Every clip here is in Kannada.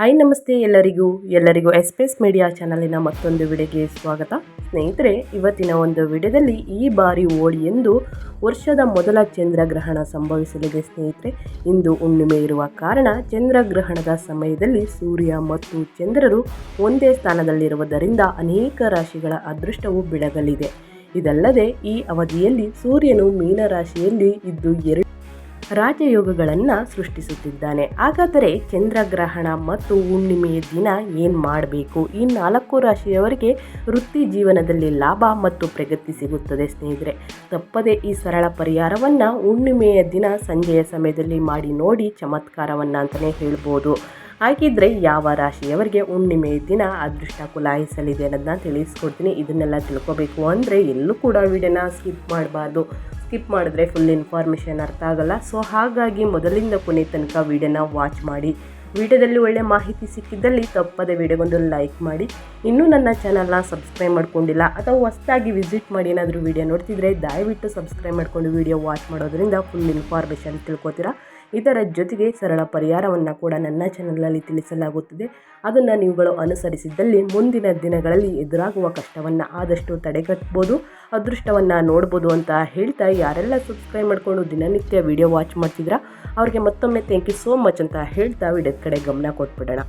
ಹಾಯ್ ನಮಸ್ತೆ ಎಲ್ಲರಿಗೂ ಎಲ್ಲರಿಗೂ ಎಸ್ಪೇಸ್ ಮೀಡಿಯಾ ಚಾನಲಿನ ಮತ್ತೊಂದು ವಿಡಿಯೋಗೆ ಸ್ವಾಗತ. ಸ್ನೇಹಿತರೆ, ಇವತ್ತಿನ ಒಂದು ವಿಡಿಯೋದಲ್ಲಿ ಈ ಬಾರಿ ಓಡಿ ಎಂದು ವರ್ಷದ ಮೊದಲ ಚಂದ್ರಗ್ರಹಣ ಸಂಭವಿಸಲಿದೆ ಸ್ನೇಹಿತರೆ. ಇಂದು ಹುಣ್ಣಿಮೆ ಇರುವ ಕಾರಣ ಚಂದ್ರಗ್ರಹಣದ ಸಮಯದಲ್ಲಿ ಸೂರ್ಯ ಮತ್ತು ಚಂದ್ರರು ಒಂದೇ ಸ್ಥಾನದಲ್ಲಿರುವುದರಿಂದ ಅನೇಕ ರಾಶಿಗಳ ಅದೃಷ್ಟವು ಬೆಳಗಲಿದೆ ಇದಲ್ಲದೆ, ಈ ಅವಧಿಯಲ್ಲಿ ಸೂರ್ಯನು ಮೀನರಾಶಿಯಲ್ಲಿ ಇದ್ದು ಎರಡು ರಾಜಯೋಗಗಳನ್ನು ಸೃಷ್ಟಿಸುತ್ತಿದ್ದಾನೆ. ಹಾಗಾದರೆ ಚಂದ್ರಗ್ರಹಣ ಮತ್ತು ಹುಣ್ಣಿಮೆಯ ದಿನ ಏನು ಮಾಡಬೇಕು? ಈ ನಾಲ್ಕು ರಾಶಿಯವರಿಗೆ ವೃತ್ತಿ ಜೀವನದಲ್ಲಿ ಲಾಭ ಮತ್ತು ಪ್ರಗತಿ ಸಿಗುತ್ತದೆ ಸ್ನೇಹಿತರೆ. ತಪ್ಪದೆ ಈ ಸರಳ ಪರಿಹಾರವನ್ನು ಹುಣ್ಣಿಮೆಯ ದಿನ ಸಂಜೆಯ ಸಮಯದಲ್ಲಿ ಮಾಡಿ ನೋಡಿ ಚಮತ್ಕಾರವನ್ನು ಅಂತಲೇ ಹೇಳ್ಬೋದು. ಹಾಗಿದ್ರೆ ಯಾವ ರಾಶಿಯವರಿಗೆ ಹುಣ್ಣಿಮೆಯ ದಿನ ಅದೃಷ್ಟ ಕುಲಾಯಿಸಲಿದೆ ಅನ್ನೋದನ್ನ ತಿಳಿಸ್ಕೊಡ್ತೀನಿ. ಇದನ್ನೆಲ್ಲ ತಿಳ್ಕೊಬೇಕು ಅಂದರೆ ಎಲ್ಲೂ ಕೂಡ ವಿಡಿಯೋನ ಸ್ಕಿಪ್ ಮಾಡಬಾರ್ದು. ಸ್ಕಿಪ್ ಮಾಡಿದ್ರೆ ಫುಲ್ ಇನ್ಫಾರ್ಮೇಷನ್ ಅರ್ಥ ಆಗಲ್ಲ. ಸೊ ಹಾಗಾಗಿ ಮೊದಲಿಂದ ಕೊನೆ ತನಕ ವಿಡಿಯೋನ ವಾಚ್ ಮಾಡಿ. ವಿಡಿಯೋದಲ್ಲಿ ಒಳ್ಳೆ ಮಾಹಿತಿ ಸಿಕ್ಕಿದ್ದಲ್ಲಿ ತಪ್ಪದೆ ವಿಡಿಯೋಗೊಂದು ಲೈಕ್ ಮಾಡಿ. ಇನ್ನೂ ನನ್ನ ಚಾನಲ್ನ ಸಬ್ಸ್ಕ್ರೈಬ್ ಮಾಡ್ಕೊಂಡಿಲ್ಲ ಅಥವಾ ಹೊಸದಾಗಿ ವಿಸಿಟ್ ಮಾಡಿ ಏನಾದರೂ ವಿಡಿಯೋ ನೋಡ್ತಿದ್ರೆ ದಯವಿಟ್ಟು ಸಬ್ಸ್ಕ್ರೈಬ್ ಮಾಡ್ಕೊಂಡು ವಿಡಿಯೋ ವಾಚ್ ಮಾಡೋದ್ರಿಂದ ಫುಲ್ ಇನ್ಫಾರ್ಮೇಷನ್ ತಿಳ್ಕೊತೀರಾ? ಇದರ ಜೊತೆಗೆ ಸರಳ ಪರಿಹಾರವನ್ನು ಕೂಡ ನನ್ನ ಚಾನಲ್ನಲ್ಲಿ ತಿಳಿಸಲಾಗುತ್ತದೆ. ಅದನ್ನು ನೀವುಗಳು ಅನುಸರಿಸಿದ್ದಲ್ಲಿ ಮುಂದಿನ ದಿನಗಳಲ್ಲಿ ಎದುರಾಗುವ ಕಷ್ಟವನ್ನು ಆದಷ್ಟು ತಡೆಗಟ್ಬೋದು, ಅದೃಷ್ಟವನ್ನು ನೋಡ್ಬೋದು ಅಂತ ಹೇಳ್ತಾ ಯಾರೆಲ್ಲ ಸಬ್ಸ್ಕ್ರೈಬ್ ಮಾಡಿಕೊಂಡು ದಿನನಿತ್ಯ ವಿಡಿಯೋ ವಾಚ್ ಮಾಡ್ತಿದ್ರ ಅವ್ರಿಗೆ ಮತ್ತೊಮ್ಮೆ ಥ್ಯಾಂಕ್ ಯು ಸೋ ಮಚ್ ಅಂತ ಹೇಳ್ತಾ ವಿಡಿಯೋದ ಕಡೆ ಗಮನ ಕೊಟ್ಬಿಡೋಣ.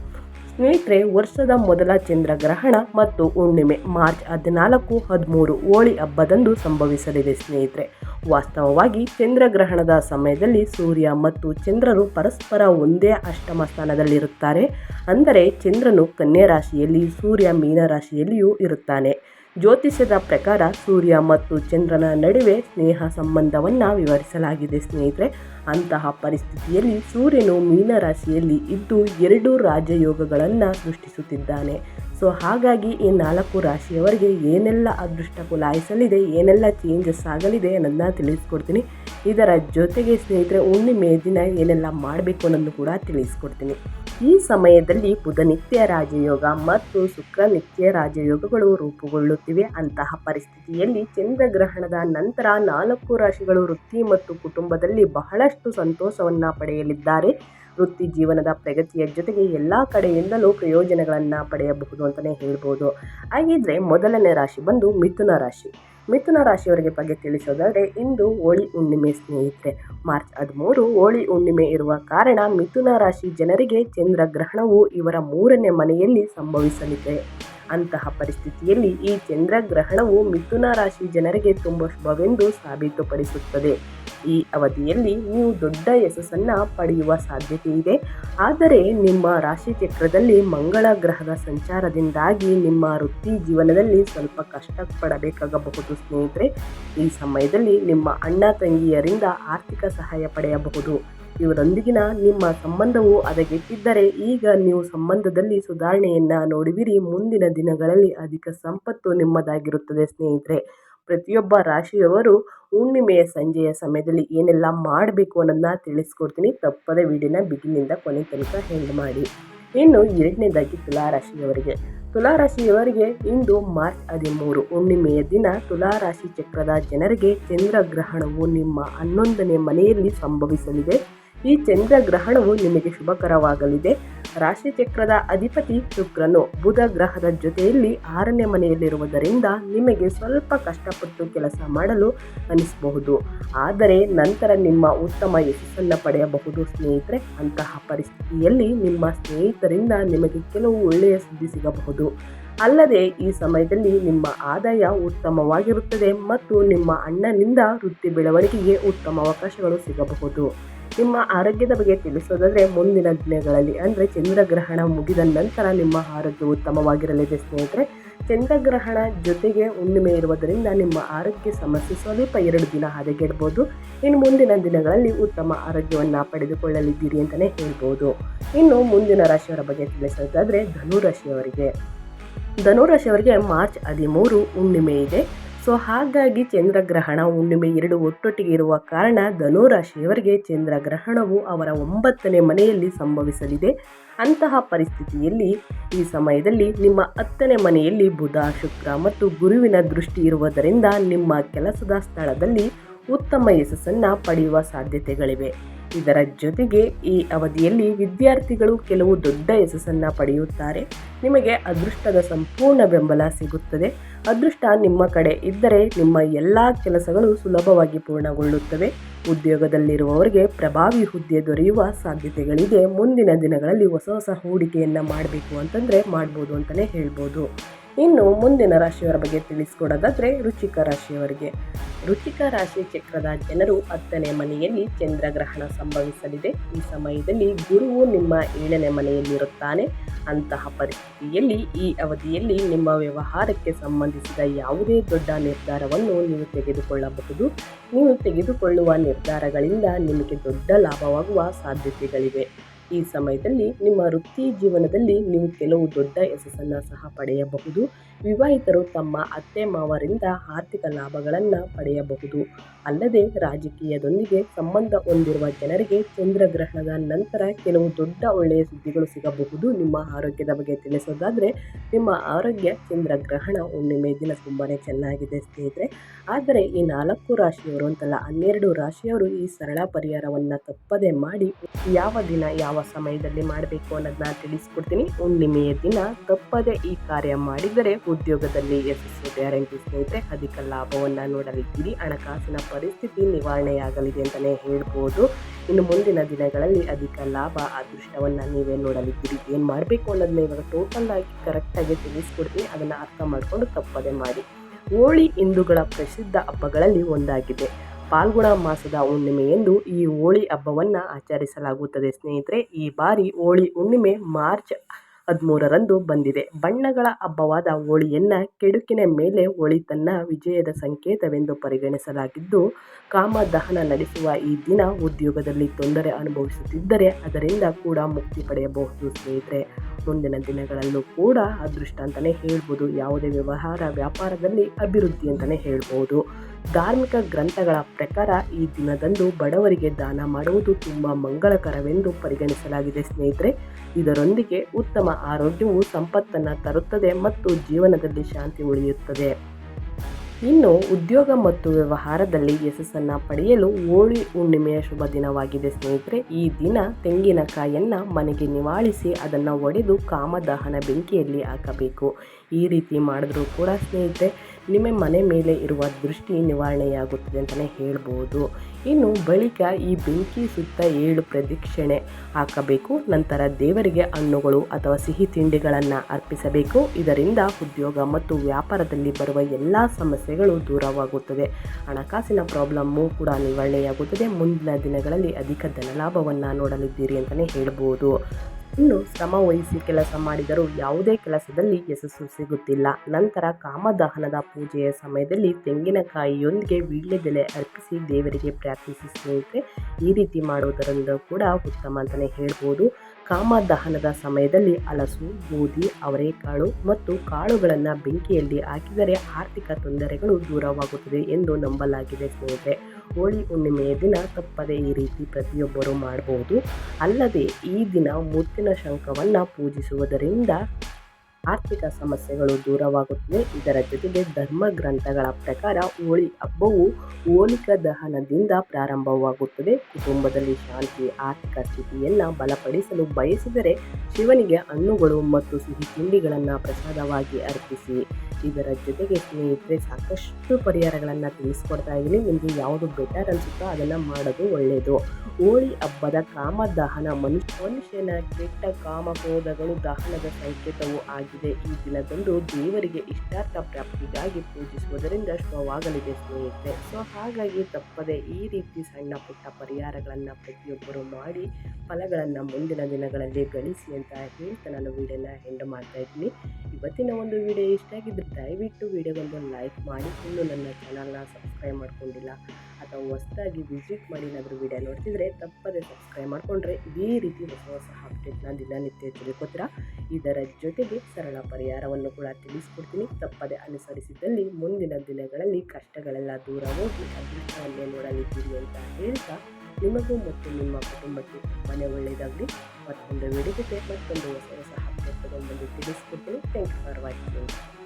ಸ್ನೇಹಿತರೆ, ವರ್ಷದ ಮೊದಲ ಚಂದ್ರಗ್ರಹಣ ಮತ್ತು ಹುಣ್ಣಿಮೆ, ಮಾರ್ಚ್ ಹದಿನಾಲ್ಕು, ಹದಿಮೂರು ಹೋಳಿ ಹಬ್ಬದಂದು ಸಂಭವಿಸಲಿದೆ ಸ್ನೇಹಿತರೆ. ವಾಸ್ತವವಾಗಿ ಚಂದ್ರಗ್ರಹಣದ ಸಮಯದಲ್ಲಿ ಸೂರ್ಯ ಮತ್ತು ಚಂದ್ರರು ಪರಸ್ಪರ ಒಂದೇ ಅಷ್ಟಮ ಸ್ಥಾನದಲ್ಲಿರುತ್ತಾರೆ. ಅಂದರೆ ಚಂದ್ರನು ಕನ್ಯಾ ರಾಶಿಯಲ್ಲಿ, ಸೂರ್ಯ ಮೀನರಾಶಿಯಲ್ಲಿಯೂ ಇರುತ್ತಾನೆ. ಜ್ಯೋತಿಷ್ಯದ ಪ್ರಕಾರ ಸೂರ್ಯ ಮತ್ತು ಚಂದ್ರನ ನಡುವೆ ಸ್ನೇಹ ಸಂಬಂಧವನ್ನು ವಿವರಿಸಲಾಗಿದೆ ಸ್ನೇಹಿತರೆ. ಅಂತಹ ಪರಿಸ್ಥಿತಿಯಲ್ಲಿ ಸೂರ್ಯನು ಮೀನರಾಶಿಯಲ್ಲಿ ಇದ್ದು ಎರಡು ರಾಜಯೋಗಗಳನ್ನು ಸೃಷ್ಟಿಸುತ್ತಿದ್ದಾನೆ. ಸೊ, ಹಾಗಾಗಿ ಈ ನಾಲ್ಕು ರಾಶಿಯವರಿಗೆ ಏನೆಲ್ಲ ಅದೃಷ್ಟ ಕುಲಾಯಿಸಲಿದೆ, ಏನೆಲ್ಲ ಚೇಂಜಸ್ ಆಗಲಿದೆ ಅನ್ನೋದನ್ನ ತಿಳಿಸ್ಕೊಡ್ತೀನಿ. ಇದರ ಜೊತೆಗೆ ಸ್ನೇಹಿತರೆ, ಹುಣ್ಣಿಮೆ ದಿನ ಏನೆಲ್ಲ ಮಾಡಬೇಕು ಅನ್ನೋದು ಕೂಡ ತಿಳಿಸ್ಕೊಡ್ತೀನಿ. ಈ ಸಮಯದಲ್ಲಿ ಬುಧ ನಿತ್ಯ ರಾಜಯೋಗ ಮತ್ತು ಶುಕ್ರ ನಿತ್ಯ ರಾಜಯೋಗಗಳು ರೂಪುಗೊಳ್ಳುತ್ತಿವೆ. ಅಂತಹ ಪರಿಸ್ಥಿತಿಯಲ್ಲಿ ಚಂದ್ರಗ್ರಹಣದ ನಂತರ ನಾಲ್ಕು ರಾಶಿಗಳು ವೃತ್ತಿ ಮತ್ತು ಕುಟುಂಬದಲ್ಲಿ ಬಹಳಷ್ಟು ಸಂತೋಷವನ್ನು ಪಡೆಯಲಿದ್ದಾರೆ. ವೃತ್ತಿ ಜೀವನದ ಪ್ರಗತಿಯ ಜೊತೆಗೆ ಎಲ್ಲ ಕಡೆಯಿಂದಲೂ ಪ್ರಯೋಜನಗಳನ್ನು ಪಡೆಯಬಹುದು ಅಂತಲೇ ಹೇಳ್ಬೋದು. ಹಾಗಿದ್ರೆ ಮೊದಲನೇ ರಾಶಿ ಬಂದು ಮಿಥುನ ರಾಶಿ. ಮಿಥುನ ರಾಶಿಯವರಿಗೆ ಬಗ್ಗೆ ತಿಳಿಸೋದಾದರೆ, ಇಂದು ಹೋಳಿ ಹುಣ್ಣಿಮೆ ಸ್ನೇಹಿತರೆ. ಮಾರ್ಚ್ ಹದಿಮೂರು ಹೋಳಿ ಹುಣ್ಣಿಮೆ ಇರುವ ಕಾರಣ ಮಿಥುನ ರಾಶಿ ಜನರಿಗೆ ಚಂದ್ರಗ್ರಹಣವು ಇವರ ಮೂರನೇ ಮನೆಯಲ್ಲಿ ಸಂಭವಿಸಲಿದೆ. ಅಂತಹ ಪರಿಸ್ಥಿತಿಯಲ್ಲಿ ಈ ಚಂದ್ರಗ್ರಹಣವು ಮಿಥುನ ರಾಶಿ ಜನರಿಗೆ ತುಂಬ ಶುಭವೆಂದು ಸಾಬೀತುಪಡಿಸುತ್ತದೆ. ಈ ಅವಧಿಯಲ್ಲಿ ನೀವು ದೊಡ್ಡ ಯಶಸ್ಸನ್ನು ಪಡೆಯುವ ಸಾಧ್ಯತೆ ಇದೆ. ಆದರೆ ನಿಮ್ಮ ರಾಶಿ ಚಕ್ರದಲ್ಲಿ ಮಂಗಳ ಗ್ರಹದ ಸಂಚಾರದಿಂದಾಗಿ ನಿಮ್ಮ ವೃತ್ತಿ ಜೀವನದಲ್ಲಿ ಸ್ವಲ್ಪ ಕಷ್ಟಪಡಬೇಕಾಗಬಹುದು ಸ್ನೇಹಿತರೆ. ಈ ಸಮಯದಲ್ಲಿ ನಿಮ್ಮ ಅಣ್ಣ ತಂಗಿಯರಿಂದ ಆರ್ಥಿಕ ಸಹಾಯ ಪಡೆಯಬಹುದು. ಇವರೊಂದಿಗಿನ ನಿಮ್ಮ ಸಂಬಂಧವು ಅದಗೆಟ್ಟಿದ್ದರೆ ಈಗ ನೀವು ಸಂಬಂಧದಲ್ಲಿ ಸುಧಾರಣೆಯನ್ನು ನೋಡುವಿರಿ ಮುಂದಿನ ದಿನಗಳಲ್ಲಿ ಅಧಿಕ ಸಂಪತ್ತು ನಿಮ್ಮದಾಗಿರುತ್ತದೆ ಸ್ನೇಹಿತರೆ. ಪ್ರತಿಯೊಬ್ಬ ರಾಶಿಯವರು ಹುಣ್ಣಿಮೆಯ ಸಂಜೆಯ ಸಮಯದಲ್ಲಿ ಏನೆಲ್ಲ ಮಾಡಬೇಕು ಅನ್ನೋದನ್ನ ತಿಳಿಸ್ಕೊಡ್ತೀನಿ. ತಪ್ಪದ ವಿಡಿಯೋನ ಬಿಗಿನಿಂದ ಕೊನೆ ತನಕ ಹೆಂಡ್ ಮಾಡಿ. ಇನ್ನು ಎರಡನೇದಾಗಿ ತುಲಾರಾಶಿಯವರಿಗೆ. ತುಲಾರಾಶಿಯವರಿಗೆ ಇಂದು ಮಾರ್ಚ್ ಹದಿಮೂರು, ಹುಣ್ಣಿಮೆಯ ದಿನ ತುಲಾರಾಶಿ ಚಕ್ರದ ಜನರಿಗೆ ಚಂದ್ರಗ್ರಹಣವು ನಿಮ್ಮ ಹನ್ನೊಂದನೇ ಮನೆಯಲ್ಲಿ ಸಂಭವಿಸಲಿದೆ. ಈ ಚಂದ್ರಗ್ರಹಣವು ನಿಮಗೆ ಶುಭಕರವಾಗಲಿದೆ. ರಾಶಿಚಕ್ರದ ಅಧಿಪತಿ ಶುಕ್ರನು ಬುಧ ಗ್ರಹದ ಜೊತೆಯಲ್ಲಿ ಆರನೇ ಮನೆಯಲ್ಲಿರುವುದರಿಂದ ನಿಮಗೆ ಸ್ವಲ್ಪ ಕಷ್ಟಪಟ್ಟು ಕೆಲಸ ಮಾಡಲು ಅನಿಸಬಹುದು. ಆದರೆ ನಂತರ ನಿಮ್ಮ ಉತ್ತಮ ಯಶಸ್ಸನ್ನು ಪಡೆಯಬಹುದು ಸ್ನೇಹಿತರೆ. ಅಂತಹ ಪರಿಸ್ಥಿತಿಯಲ್ಲಿ ನಿಮ್ಮ ಸ್ನೇಹಿತರಿಂದ ನಿಮಗೆ ಕೆಲವು ಒಳ್ಳೆಯ ಸುದ್ದಿ ಸಿಗಬಹುದು. ಅಲ್ಲದೆ ಈ ಸಮಯದಲ್ಲಿ ನಿಮ್ಮ ಆದಾಯ ಉತ್ತಮವಾಗಿರುತ್ತದೆ ಮತ್ತು ನಿಮ್ಮ ಅಣ್ಣನಿಂದ ವೃತ್ತಿ ಬೆಳವಣಿಗೆಗೆ ಉತ್ತಮ ಅವಕಾಶಗಳು ಸಿಗಬಹುದು. ನಿಮ್ಮ ಆರೋಗ್ಯದ ಬಗ್ಗೆ ತಿಳಿಸೋದಾದರೆ ಮುಂದಿನ ದಿನಗಳಲ್ಲಿ, ಅಂದರೆ ಚಂದ್ರಗ್ರಹಣ ಮುಗಿದ ನಂತರ ನಿಮ್ಮ ಆರೋಗ್ಯ ಉತ್ತಮವಾಗಿರಲಿದೆ ಸ್ನೇಹಿತರೆ. ಚಂದ್ರಗ್ರಹಣ ಜೊತೆಗೆ ಹುಣ್ಣಿಮೆ ಇರುವುದರಿಂದ ನಿಮ್ಮ ಆರೋಗ್ಯ ಸಮಸ್ಯೆ ಸ್ವಲ್ಪ ಎರಡು ದಿನ ಹದಗೆಡ್ಬೋದು. ಇನ್ನು ಮುಂದಿನ ದಿನಗಳಲ್ಲಿ ಉತ್ತಮ ಆರೋಗ್ಯವನ್ನು ಪಡೆದುಕೊಳ್ಳಲಿದ್ದೀರಿ ಅಂತಲೇ ಹೇಳ್ಬೋದು. ಇನ್ನು ಮುಂದಿನ ರಾಶಿಯವರ ಬಗ್ಗೆ ತಿಳಿಸೋದಾದರೆ ಧನುರಾಶಿಯವರಿಗೆ. ಧನುರಾಶಿಯವರಿಗೆ ಮಾರ್ಚ್ ಹದಿಮೂರು ಹುಣ್ಣಿಮೆ ಇದೆ. ಸೊ ಹಾಗಾಗಿ ಚಂದ್ರಗ್ರಹಣ ಹುಣ್ಣಿಮೆ ಎರಡು ಒಟ್ಟೊಟ್ಟಿಗೆ ಇರುವ ಕಾರಣ ಧನುರಾಶಿಯವರಿಗೆ ಚಂದ್ರಗ್ರಹಣವು ಅವರ ಒಂಬತ್ತನೇ ಮನೆಯಲ್ಲಿ ಸಂಭವಿಸಲಿದೆ. ಅಂತಹ ಪರಿಸ್ಥಿತಿಯಲ್ಲಿ ಈ ಸಮಯದಲ್ಲಿ ನಿಮ್ಮ ಹತ್ತನೇ ಮನೆಯಲ್ಲಿ ಬುಧ, ಶುಕ್ರ ಮತ್ತು ಗುರುವಿನ ದೃಷ್ಟಿ ಇರುವುದರಿಂದ ನಿಮ್ಮ ಕೆಲಸದ ಸ್ಥಳದಲ್ಲಿ ಉತ್ತಮ ಯಶಸ್ಸನ್ನು ಪಡೆಯುವ ಸಾಧ್ಯತೆಗಳಿವೆ. ಇದರ ಜೊತೆಗೆ ಈ ಅವಧಿಯಲ್ಲಿ ವಿದ್ಯಾರ್ಥಿಗಳು ಕೆಲವು ದೊಡ್ಡ ಯಶಸ್ಸನ್ನು ಪಡೆಯುತ್ತಾರೆ. ನಿಮಗೆ ಅದೃಷ್ಟದ ಸಂಪೂರ್ಣ ಬೆಂಬಲ ಸಿಗುತ್ತದೆ. ಅದೃಷ್ಟ ನಿಮ್ಮ ಕಡೆ ಇದ್ದರೆ ನಿಮ್ಮ ಎಲ್ಲ ಕೆಲಸಗಳು ಸುಲಭವಾಗಿ ಪೂರ್ಣಗೊಳ್ಳುತ್ತವೆ. ಉದ್ಯೋಗದಲ್ಲಿರುವವರಿಗೆ ಪ್ರಭಾವಿ ಹುದ್ದೆ ದೊರೆಯುವ ಸಾಧ್ಯತೆಗಳಿದೆ ಮುಂದಿನ ದಿನಗಳಲ್ಲಿ ಹೊಸ ಹೊಸ ಹೂಡಿಕೆಯನ್ನು ಮಾಡಬೇಕು ಅಂತಂದರೆ ಮಾಡ್ಬೋದು ಅಂತಲೇ ಹೇಳ್ಬೋದು. ಇನ್ನು ಮುಂದಿನ ರಾಶಿಯವರ ಬಗ್ಗೆ ತಿಳಿಸ್ಕೊಡೋದಾದರೆ ರುಚಿಕ ರಾಶಿಯವರಿಗೆ. ರುಚಿಕ ರಾಶಿ ಚಕ್ರದ ಜನರು ಹತ್ತನೇ ಮನೆಯಲ್ಲಿ ಚಂದ್ರಗ್ರಹಣ ಸಂಭವಿಸಲಿದೆ. ಈ ಸಮಯದಲ್ಲಿ ಗುರುವು ನಿಮ್ಮ ಏಳನೇ ಮನೆಯಲ್ಲಿರುತ್ತಾನೆ. ಅಂತಹ ಪರಿಸ್ಥಿತಿಯಲ್ಲಿ ಈ ಅವಧಿಯಲ್ಲಿ ನಿಮ್ಮ ವ್ಯವಹಾರಕ್ಕೆ ಸಂಬಂಧಿಸಿದ ಯಾವುದೇ ದೊಡ್ಡ ನಿರ್ಧಾರವನ್ನು ನೀವು ತೆಗೆದುಕೊಳ್ಳಬಹುದು. ನೀವು ತೆಗೆದುಕೊಳ್ಳುವ ನಿರ್ಧಾರಗಳಿಂದ ನಿಮಗೆ ದೊಡ್ಡ ಲಾಭವಾಗುವ ಸಾಧ್ಯತೆಗಳಿವೆ. ಈ ಸಮಯದಲ್ಲಿ ನಿಮ್ಮ ವೃತ್ತಿ ಜೀವನದಲ್ಲಿ ನೀವು ಕೆಲವು ದೊಡ್ಡ ಯಶಸ್ಸನ್ನು ಸಹ ಪಡೆಯಬಹುದು. ವಿವಾಹಿತರು ತಮ್ಮ ಅತ್ತೆ ಮಾವರಿಂದ ಆರ್ಥಿಕ ಲಾಭಗಳನ್ನು ಪಡೆಯಬಹುದು. ಅಲ್ಲದೆ ರಾಜಕೀಯದೊಂದಿಗೆ ಸಂಬಂಧ ಹೊಂದಿರುವ ಜನರಿಗೆ ಚಂದ್ರಗ್ರಹಣದ ನಂತರ ಕೆಲವು ದೊಡ್ಡ ಒಳ್ಳೆಯ ಸುದ್ದಿಗಳು ಸಿಗಬಹುದು. ನಿಮ್ಮ ಆರೋಗ್ಯದ ಬಗ್ಗೆ ತಿಳಿಸೋದಾದರೆ, ನಿಮ್ಮ ಆರೋಗ್ಯ ಚಂದ್ರಗ್ರಹಣ ಹುಣ್ಣಿಮೆ ದಿನ ತುಂಬಾ ಚೆನ್ನಾಗಿದೆ ಸ್ನೇಹಿತರೆ. ಆದರೆ ಈ ನಾಲ್ಕು ರಾಶಿಯವರು ಅಂತಲ್ಲ, ಹನ್ನೆರಡು ರಾಶಿಯವರು ಈ ಸರಳ ಪರಿಹಾರವನ್ನು ತಪ್ಪದೆ ಮಾಡಿ ಯಾವ ದಿನ ಯಾವ ಸಮಯದಲ್ಲಿ ಮಾಡಬೇಕು ಅನ್ನೋದನ್ನ ತಿಳಿಸ್ಕೊಡ್ತೀನಿ. ಹುಣ್ಣಿಮೆಯ ದಿನ ತಪ್ಪದೆ ಈ ಕಾರ್ಯ ಮಾಡಿದರೆ ಉದ್ಯೋಗದಲ್ಲಿ ಯಶಸ್ಸು ಗ್ಯಾರಂಟಿ ಸ್ನೇಹಿತರೆ, ಅಧಿಕ ಲಾಭವನ್ನು ನೋಡಲಿದ್ದೀರಿ. ಹಣಕಾಸಿನ ಪರಿಸ್ಥಿತಿ ನಿವಾರಣೆಯಾಗಲಿದೆ ಅಂತಲೇ ಹೇಳ್ಬೋದು. ಇನ್ನು ಮುಂದಿನ ದಿನಗಳಲ್ಲಿ ಅಧಿಕ ಲಾಭ, ಅದೃಷ್ಟವನ್ನು ನೀವೇ ನೋಡಲಿದ್ದೀರಿ. ಏನು ಮಾಡಬೇಕು ಅನ್ನೋದನ್ನ ಇವಾಗ ಟೋಟಲ್ ಆಗಿ ಕರೆಕ್ಟಾಗಿ ತಿಳಿಸ್ಕೊಡ್ತೀನಿ. ಅದನ್ನು ಅರ್ಥ ಮಾಡಿಕೊಂಡು ತಪ್ಪದೆ ಮಾಡಿ. ಹೋಳಿ ಹಿಂದೂಗಳ ಪ್ರಸಿದ್ಧ ಹಬ್ಬಗಳಲ್ಲಿ ಒಂದಾಗಿದೆ. ಪಾಲ್ಗುಣ ಮಾಸದ ಹುಣ್ಣಿಮೆಯೆಂದು ಈ ಹೋಳಿ ಹಬ್ಬವನ್ನು ಆಚರಿಸಲಾಗುತ್ತದೆ ಸ್ನೇಹಿತರೆ. ಈ ಬಾರಿ ಹೋಳಿ ಹುಣ್ಣಿಮೆ ಮಾರ್ಚ್ ಹದಿಮೂರರಂದು ಬಂದಿದೆ. ಬಣ್ಣಗಳ ಹಬ್ಬವಾದ ಹೋಳಿಯನ್ನು ಕೆಡುಕಿನ ಮೇಲೆ ಒಳಿತನ್ನ ವಿಜಯದ ಸಂಕೇತವೆಂದು ಪರಿಗಣಿಸಲಾಗಿದ್ದು ಕಾಮ ದಹನ ನಡೆಸುವ ಈ ದಿನ ಉದ್ಯೋಗದಲ್ಲಿ ತೊಂದರೆ ಅನುಭವಿಸುತ್ತಿದ್ದರೆ ಅದರಿಂದ ಕೂಡ ಮುಕ್ತಿ ಪಡೆಯಬಹುದು ಸ್ನೇಹಿತರೆ. ಮುಂದಿನ ದಿನಗಳಲ್ಲೂ ಕೂಡ ಅದೃಷ್ಟ ಅಂತಲೇ ಹೇಳ್ಬೋದು. ಯಾವುದೇ ವ್ಯವಹಾರ ವ್ಯಾಪಾರದಲ್ಲಿ ಅಭಿವೃದ್ಧಿ ಅಂತಲೇ ಹೇಳ್ಬೋದು. ಧಾರ್ಮಿಕ ಗ್ರಂಥಗಳ ಪ್ರಕಾರ ಈ ದಿನದಂದು ಬಡವರಿಗೆ ದಾನ ಮಾಡುವುದು ತುಂಬ ಮಂಗಳಕರವೆಂದು ಪರಿಗಣಿಸಲಾಗಿದೆ ಸ್ನೇಹಿತರೆ. ಇದರೊಂದಿಗೆ ಉತ್ತಮ ಆರೋಗ್ಯವು ಸಂಪತ್ತನ್ನು ತರುತ್ತದೆ ಮತ್ತು ಜೀವನದಲ್ಲಿ ಶಾಂತಿ ಉಳಿಯುತ್ತದೆ. ಇನ್ನು ಉದ್ಯೋಗ ಮತ್ತು ವ್ಯವಹಾರದಲ್ಲಿ ಯಶಸ್ಸನ್ನು ಪಡೆಯಲು ಹೋಳಿ ಹುಣ್ಣಿಮೆಯ ಶುಭ ದಿನವಾಗಿದೆ ಸ್ನೇಹಿತರೆ. ಈ ದಿನ ತೆಂಗಿನಕಾಯಿಯನ್ನು ಮನೆಗೆ ನಿವಾಳಿಸಿ ಅದನ್ನು ಒಡೆದು ಕಾಮದಹನ ಬೆಂಕಿಯಲ್ಲಿ ಹಾಕಬೇಕು. ಈ ರೀತಿ ಮಾಡಿದ್ರೂ ಕೂಡ ಸ್ನೇಹಿತರೆ, ನಿಮ್ಮ ಮನೆ ಮೇಲೆ ಇರುವ ದೃಷ್ಟಿ ನಿವಾರಣೆಯಾಗುತ್ತದೆ ಅಂತಲೇ ಹೇಳ್ಬೋದು. ಇನ್ನು ಬಳಿಕ ಈ ಬೆಂಕಿ ಸುತ್ತ ಏಳು ಪ್ರದಕ್ಷಿಣೆ ಹಾಕಬೇಕು. ನಂತರ ದೇವರಿಗೆ ಹಣ್ಣುಗಳು ಅಥವಾ ಸಿಹಿ ತಿಂಡಿಗಳನ್ನು ಅರ್ಪಿಸಬೇಕು. ಇದರಿಂದ ಉದ್ಯೋಗ ಮತ್ತು ವ್ಯಾಪಾರದಲ್ಲಿ ಬರುವ ಎಲ್ಲ ಸಮಸ್ಯೆಗಳು ದೂರವಾಗುತ್ತದೆ. ಹಣಕಾಸಿನ ಪ್ರಾಬ್ಲಮ್ಮು ಕೂಡ ನಿವಾರಣೆಯಾಗುತ್ತದೆ. ಮುಂದಿನ ದಿನಗಳಲ್ಲಿ ಅಧಿಕ ಧನಲಾಭವನ್ನು ನೋಡಲಿದ್ದೀರಿ ಅಂತಲೇ ಹೇಳ್ಬೋದು. ಇನ್ನು ಶ್ರಮ ವಹಿಸಿ ಕೆಲಸ ಮಾಡಿದರೂ ಯಾವುದೇ ಕೆಲಸದಲ್ಲಿ ಯಶಸ್ಸು ಸಿಗುತ್ತಿಲ್ಲ. ನಂತರ ಕಾಮದಹನದ ಪೂಜೆಯ ಸಮಯದಲ್ಲಿ ತೆಂಗಿನಕಾಯಿಯೊಂದಿಗೆ ವೀಳ್ಯದೆಲೆ ಅರ್ಪಿಸಿ ದೇವರಿಗೆ ಪ್ರಾರ್ಥಿಸಿ ಸ್ನೇಹಿತರೆ, ಈ ರೀತಿ ಮಾಡುವುದರಿಂದ ಕೂಡ ಉತ್ತಮ ಅಂತಲೇ ಹೇಳ್ಬೋದು. ಕಾಮದಹನದ ಸಮಯದಲ್ಲಿ ಹಲಸು ಗೋಧಿ ಅವರೆಕಾಳು ಮತ್ತು ಕಾಳುಗಳನ್ನು ಬೆಂಕಿಯಲ್ಲಿ ಹಾಕಿದರೆ ಆರ್ಥಿಕ ತೊಂದರೆಗಳು ದೂರವಾಗುತ್ತದೆ ಎಂದು ನಂಬಲಾಗಿದೆ ಸ್ನೇಹಿತರೆ. ಹೋಳಿ ಹುಣ್ಣಿಮೆಯ ದಿನ ತಪ್ಪದೆ ಈ ರೀತಿ ಪ್ರತಿಯೊಬ್ಬರು ಮಾಡಬಹುದು ಅಲ್ಲದೆ ಈ ದಿನ ಮುತ್ತಿನ ಶಂಖವನ್ನು ಪೂಜಿಸುವುದರಿಂದ ಆರ್ಥಿಕ ಸಮಸ್ಯೆಗಳು ದೂರವಾಗುತ್ತವೆ. ಇದರ ಜೊತೆಗೆ ಧರ್ಮ ಗ್ರಂಥಗಳ ಪ್ರಕಾರ ಹೋಳಿ ಹಬ್ಬವು ಹೋಲಿಕ ದಹನದಿಂದ ಪ್ರಾರಂಭವಾಗುತ್ತದೆ. ಕುಟುಂಬದಲ್ಲಿ ಶಾಂತಿ, ಆರ್ಥಿಕ ಸ್ಥಿತಿಯನ್ನು ಬಲಪಡಿಸಲು ಬಯಸಿದರೆ ಶಿವನಿಗೆ ಹಣ್ಣುಗಳು ಮತ್ತು ಸಿಹಿ ತಿಂಡಿಗಳನ್ನು ಪ್ರಸಾದವಾಗಿ ಅರ್ಪಿಸಿ. ಇದರ ಜೊತೆಗೆ ಸ್ನೇಹಿತರೆ, ಸಾಕಷ್ಟು ಪರಿಹಾರಗಳನ್ನು ತಿಳಿಸ್ಕೊಡ್ತಾ ಇದ್ದೀನಿ. ನಿಮಗೆ ಯಾವುದು ಬೆಟರ್ ಅನಿಸುತ್ತೋ ಅದನ್ನು ಮಾಡೋದು ಒಳ್ಳೆಯದು ಹೋಳಿ ಹಬ್ಬದ ಕಾಮ ದಹನ. ಮನುಷ್ಯ ಮನುಷ್ಯನ ಕೆಟ್ಟ ಕಾಮಕ್ರೋಧಗಳು ದಹನದ ಸಂಕೇತವೂ ಆಗಿದೆ. ಈ ದಿನದಂದು ದೇವರಿಗೆ ಇಷ್ಟಾರ್ಥ ಪ್ರಾಪ್ತಿಗಾಗಿ ಪೂಜಿಸುವುದರಿಂದ ಶುಭವಾಗಲಿದೆ ಸ್ನೇಹಿತರೆ. ಸೊ, ಹಾಗಾಗಿ ತಪ್ಪದೆ ಈ ರೀತಿ ಸಣ್ಣ ಪುಟ್ಟ ಪರಿಹಾರಗಳನ್ನು ಪ್ರತಿಯೊಬ್ಬರು ಮಾಡಿ ಫಲಗಳನ್ನು ಮುಂದಿನ ದಿನಗಳಲ್ಲಿ ಗಳಿಸಿ ಅಂತ ಹೇಳ್ತಾ ನಾನು ವಿಡಿಯೋನ ಎಂಡ್ ಮಾಡ್ತಾ ಇದ್ದೀನಿ. ಇವತ್ತಿನ ಒಂದು ವಿಡಿಯೋ ಇಷ್ಟ ಆಗಿದ್ದರೆ ದಯವಿಟ್ಟು ವಿಡಿಯೋಗೊಂದು ಲೈಕ್ ಮಾಡಿ. ಇನ್ನು ನನ್ನ ಚಾನಲ್ನ ಸಬ್ಸ್ಕ್ರೈಬ್ ಮಾಡ್ಕೊಂಡಿಲ್ಲ. ಅಥವಾ ಹೊಸದಾಗಿ ವಿಸಿಟ್ ಮಾಡಿ ಏನಾದರೂ ವಿಡಿಯೋ ನೋಡ್ತಿದ್ರೆ ತಪ್ಪದೆ ಸಬ್ಸ್ಕ್ರೈಬ್ ಮಾಡಿಕೊಂಡ್ರೆ ಇದೇ ರೀತಿ ಹೊಸ ಹೊಸ ಅಪ್ಡೇಟ್ನ ದಿನನಿತ್ಯ ತಿಳ್ಕೊತೀರಾ ಇದರ ಜೊತೆಗೆ ಸರಳ ಪರಿಹಾರವನ್ನು ಕೂಡ ತಿಳಿಸ್ಕೊಡ್ತೀನಿ. ತಪ್ಪದೆ ಅನುಸರಿಸಿದ್ದಲ್ಲಿ ಮುಂದಿನ ದಿನಗಳಲ್ಲಿ ಕಷ್ಟಗಳೆಲ್ಲ ದೂರ ಹೋಗಿ ಅದೃಷ್ಟವನ್ನೇ ನೋಡಲಿದ್ದೀರಿ ಅಂತ ಹೇಳ್ತಾ ನಿಮಗೂ ಮತ್ತು ನಿಮ್ಮ ಕುಟುಂಬಕ್ಕೆ ಮನೆ ಒಳ್ಳೆಯದಾಗಲಿ. ಮತ್ತೊಂದು ವಿಡಿಯೋಗೆ ಮತ್ತೊಂದು ಹೊಸ ಹೊಸ ಅಪ್ಡೇಟ್ ತಗೊಂಡ್ಬಂದು ತಿಳಿಸ್ಕೊಡ್ತೀನಿ. Thank you for watching